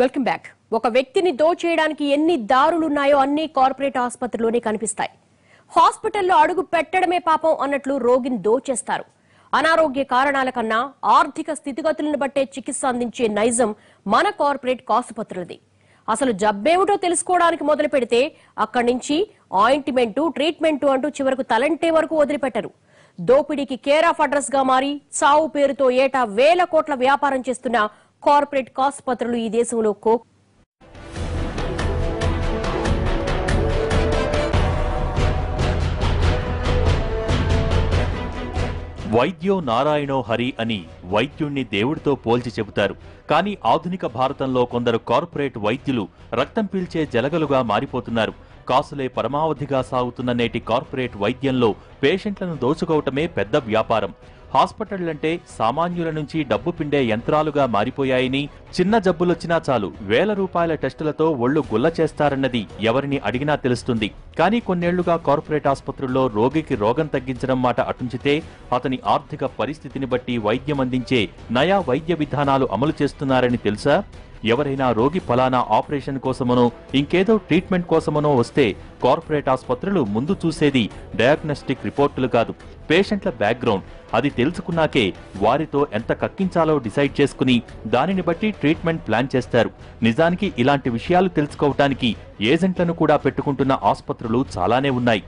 Welcome back ఒక వ్యక్తిని దోచేయడానికి ఎన్ని దారులున్నాయో అన్ని కార్పొరేట్ ఆసుపత్రిలోనే కనిపిస్తాయి. హాస్పిటల్లో అడుగు పెట్టడమే పాపం అన్నట్లు రోగిని దోచేస్తారు. అనారోగ్య కారణాల కన్నా ఆర్థిక స్థితిగతులను బట్టే చికిత్స అందించే నైజం మన కార్పొరేట్ ఆసుపత్రులది అసలు జబ్బేమిటో తెలుసుకోవడానికి మొదలు పెడితే అక్కడి నుంచి ఆయింట్మెంటు ట్రీట్మెంటు అంటూ చివరకు తలంటే వరకు వదిలిపెట్టరు. దోపిడీకి కేర్ ఆఫ్ అడ్రస్గా మారి సావు పేరుతో ఏటా వేల కోట్ల వ్యాపారం చేస్తున్న కార్పొరేట్ ఆసుపత్రులు ఈ దేశంలో కో వైద్యో నారాయణో హరి అని వైద్యుణ్ణి దేవుడితో పోల్చి చెబుతారు. కానీ ఆధునిక భారతంలో కొందరు కార్పొరేట్ వైద్యులు రక్తం పీల్చే జలగలుగా మారిపోతున్నారు. కాసులే పరమావధిగా సాగుతున్న నేటి కార్పొరేట్ వైద్యంలో పేషెంట్లను దోచుకోవటమే పెద్ద వ్యాపారం. హాస్పిటళ్ళంటే సామాన్యుల నుంచి డబ్బు పిండే యంత్రాలుగా మారిపోయాయని చిన్న జబ్బులొచ్చినా చాలు వేల రూపాయల టెస్టులతో ఒళ్ళు గుల్ల చేస్తారన్నది ఎవరిని అడిగినా తెలుస్తుంది. కానీ కొన్నేళ్ళుగా కార్పొరేట్ ఆసుపత్రుల్లో రోగికి రోగం తగ్గించడం మాట అటుంచితే అతని ఆర్థిక పరిస్థితిని బట్టి వైద్యం అందించే నయా వైద్య విధానాలు అమలు చేస్తున్నారని తెలుసా? ఎవరైనా రోగి ఫలానా ఆపరేషన్ కోసమనో ఇంకేదో ట్రీట్మెంట్ కోసమనో వస్తే కార్పొరేట్ ఆసుపత్రులు ముందు చూసేది డయాగ్నోస్టిక్ రిపోర్టులు కాదు. పేషెంట్ల బ్యాక్గ్రౌండ్. అది తెలుసుకున్నాకే వారితో ఎంత కక్కించాలో డిసైడ్ చేసుకుని దానిని బట్టి ట్రీట్మెంట్ ప్లాన్ చేస్తారు. నిజానికి ఇలాంటి విషయాలు తెలుసుకోవటానికి ఏజెంట్లను కూడా పెట్టుకుంటున్న ఆసుపత్రులు చాలానే ఉన్నాయి.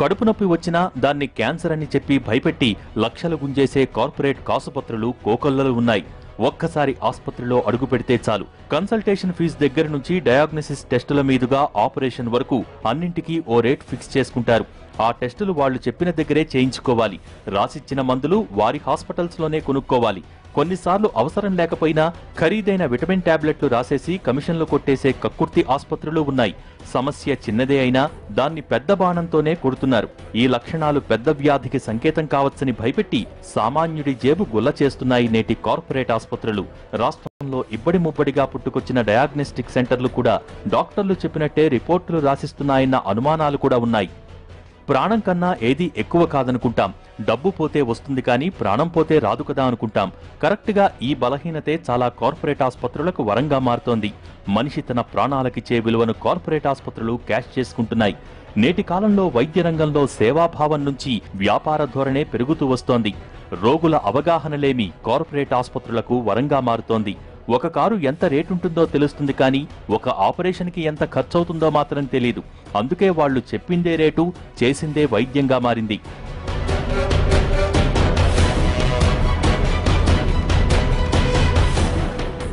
కడుపు నొప్పి వచ్చినా దాన్ని క్యాన్సర్ అని చెప్పి భయపెట్టి లక్షలు గుంజేసే కార్పొరేట్ కాసుపత్రులు కోకొల్లలు ఉన్నాయి. ఒక్కసారి ఆసుపత్రిలో అడుగు పెడితే చాలు. కన్సల్టేషన్ ఫీజు దగ్గర నుంచి డయాగ్నోసిస్ టెస్టుల మీదుగా ఆపరేషన్ వరకు అన్నింటికీ ఓ రేట్ ఫిక్స్ చేసుకుంటారు. ఆ టెస్టులు వాళ్ళు చెప్పిన దగ్గరే చేయించుకోవాలి. రాసిచ్చిన మందులు వారి హాస్పిటల్స్లోనే కొనుక్కోవాలి. కొన్నిసార్లు అవసరం లేకపోయినా ఖరీదైన విటమిన్ టాబ్లెట్లు రాసేసి కమిషన్లు కొట్టేసే కక్కుర్తి ఆసుపత్రులు ఉన్నాయి. సమస్య చిన్నదే అయినా దాన్ని పెద్ద బాణంతోనే కొడుతున్నారు. ఈ లక్షణాలు పెద్ద వ్యాధికి సంకేతం కావచ్చని భయపెట్టి సామాన్యుడి జేబు గుల్ల చేస్తున్నాయి నేటి కార్పొరేట్ ఆసుపత్రులు. రాష్ట్రంలో ఇబ్బడి ముబ్బడిగా పుట్టుకొచ్చిన డయాగ్నోస్టిక్ సెంటర్లు కూడా డాక్టర్లు చెప్పినట్టే రిపోర్టులు రాసిస్తున్నాయన్న అనుమానాలు కూడా ఉన్నాయి. ప్రాణం కన్నా ఏది ఎక్కువ కాదనుకుంటాం. డబ్బు పోతే వస్తుంది కానీ ప్రాణం పోతే రాదు కదా అనుకుంటాం. కరెక్ట్గా ఈ బలహీనతే చాలా కార్పొరేట్ ఆసుపత్రులకు వరంగా మారుతోంది. మనిషి తన ప్రాణాలకిచ్చే విలువను కార్పొరేట్ ఆసుపత్రులు క్యాష్ చేసుకుంటున్నాయి. నేటి కాలంలో వైద్య రంగంలో సేవాభావం నుంచి వ్యాపార ధోరణే పెరుగుతూ వస్తోంది. రోగుల అవగాహనలేమి కార్పొరేట్ ఆసుపత్రులకు వరంగా మారుతోంది. ఒక కారు ఎంత రేటుంటుందో తెలుస్తుంది కానీ ఒక ఆపరేషన్కి ఎంత ఖర్చవుతుందో మాత్రం తెలియదు అందుకే వాళ్ళు చెప్పిందే రేటు చేసిందే వైద్యంగా మారింది.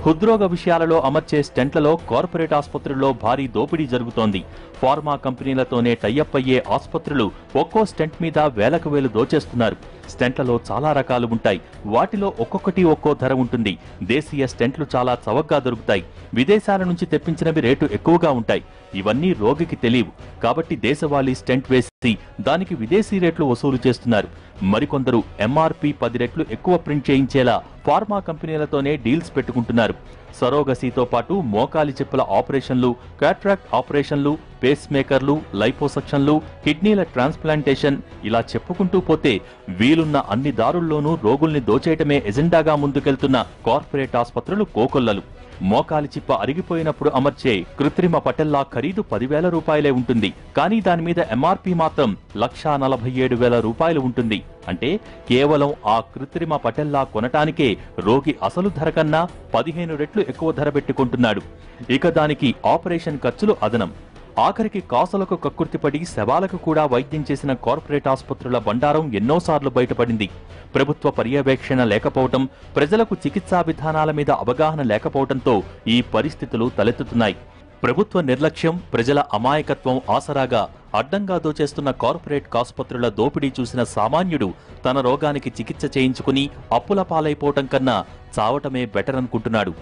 హృద్రోగ విషయాలలో అమర్చే స్టెంట్లలో కార్పొరేట్ ఆసుపత్రుల్లో భారీ దోపిడీ జరుగుతోంది. ఫార్మా కంపెనీలతోనే టైఅప్ అయ్యే ఆసుపత్రులు ఒక్కో స్టెంట్ మీద వేలకు వేలు దోచేస్తున్నారు. స్టెంట్లలో చాలా రకాలు ఉంటాయి. వాటిలో ఒక్కొక్కటి ఒక్కో ధర ఉంటుంది. దేశీయ స్టెంట్లు చాలా చవకగా దొరుకుతాయి. విదేశాల నుంచి తెప్పించినవి రేటు ఎక్కువగా ఉంటాయి. ఇవన్నీ రోగికి తెలియవు. కాబట్టి దేశవాళీ స్టెంట్ వేసి దానికి విదేశీ రేట్లు వసూలు చేస్తున్నారు. మరికొందరు ఎంఆర్పి పది రెట్లు ఎక్కువ ప్రింట్ చేయించేలా ఫార్మా కంపెనీలతోనే డీల్స్ పెట్టుకుంటున్నారు. సరోగసీతో పాటు మోకాలి చెప్పుల ఆపరేషన్లు కాట్రాక్ట్ ఆపరేషన్లు పేస్ మేకర్లు లైపోసక్షన్లు కిడ్నీల ట్రాన్స్ప్లాంటేషన్ ఇలా చెప్పుకుంటూ పోతే వీలున్న అన్ని దారుల్లోనూ రోగుల్ని దోచేయటమే ఎజెండాగా ముందుకెళ్తున్న కార్పొరేట్ ఆసుపత్రులు కోకొల్లలు. మోకాలి చిప్ప అరిగిపోయినప్పుడు అమర్చే కృత్రిమ పటెల్లా ఖరీదు పదివేల రూపాయలే ఉంటుంది. కానీ దాని మీద ఎంఆర్పి మాత్రం లక్షా నలభై ఏడు వేల రూపాయలు ఉంటుంది. అంటే కేవలం ఆ కృత్రిమ పటెల్లా కొనటానికే రోగి అసలు ధర కన్నా పదిహేను రెట్లు ఎక్కువ ధర పెట్టుకుంటున్నాడు. ఇక దానికి ఆపరేషన్ ఖర్చులు అదనం. ఆఖరికి కాసులకు కక్కుర్తిపడి శవాలకు కూడా వైద్యం చేసిన కార్పొరేట్ ఆసుపత్రుల బండారం ఎన్నోసార్లు బయటపడింది. ప్రభుత్వ పర్యవేక్షణ లేకపోవటం ప్రజలకు చికిత్సా విధానాల మీద అవగాహన లేకపోవడంతో ఈ పరిస్థితులు తలెత్తుతున్నాయి. ప్రభుత్వ నిర్లక్ష్యం ప్రజల అమాయకత్వం ఆసరాగా అడ్డంగా దోచేస్తున్న కార్పొరేట్ ఆసుపత్రుల దోపిడీ చూసిన సామాన్యుడు తన రోగానికి చికిత్స చేయించుకుని అప్పుల పాలైపోవటం కన్నా చావటమే బెటర్ అనుకుంటున్నాడు